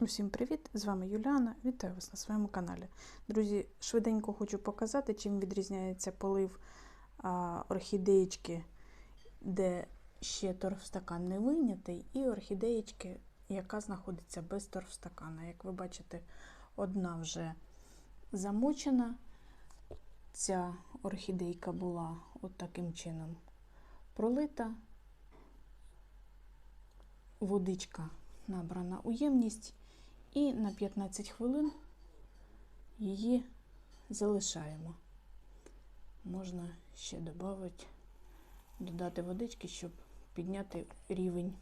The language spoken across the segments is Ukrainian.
Усім привіт! З вами Юліана. Вітаю вас на своєму каналі. Друзі, швиденько хочу показати, чим відрізняється полив а, орхідеєчки, де ще торфстакан не вийнятий, і орхідеєчки, яка знаходиться без торфстакана. Як ви бачите, одна вже замочена. Ця орхідейка була от таким чином пролита. Водичка набрана у ємність, і на 15 хвилин її залишаємо. Можна ще додати, додати водички, щоб підняти рівень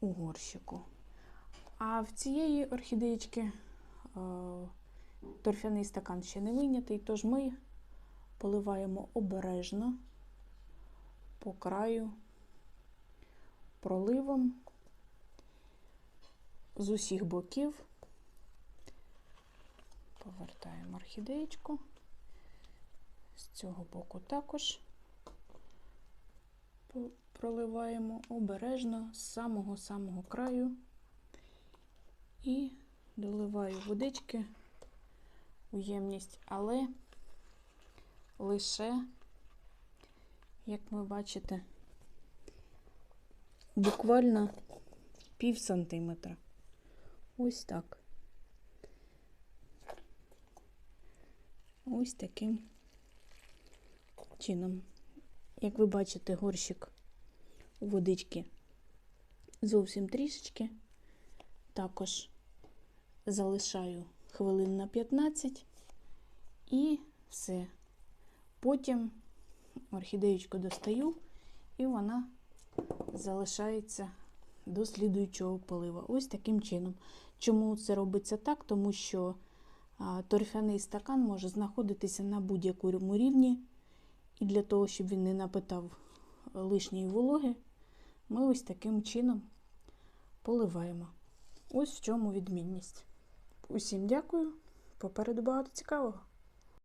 у горщику. А в цієї орхідеєчки е, торфяний стакан ще не вийнятий, тож ми поливаємо обережно по краю проливом з усіх боків. Повертаємо орхідеєчку. З цього боку також проливаємо обережно з самого-самого краю і доливаю водички у ємність, але лише, як ви бачите, буквально пів сантиметра. Ось так. Ось таким чином. Як ви бачите, горщик водички зовсім трішечки. Також залишаю хвилин на 15 і все. Потім орхідеєчку достаю, і вона залишається до слідуючого полива. Ось таким чином. Чому це робиться так? Тому що торфяний стакан може знаходитися на будь-якому рівні, і для того, щоб він не напитав лишньої вологи, ми ось таким чином поливаємо. Ось в чому відмінність. Усім дякую. Попереду багато цікавого.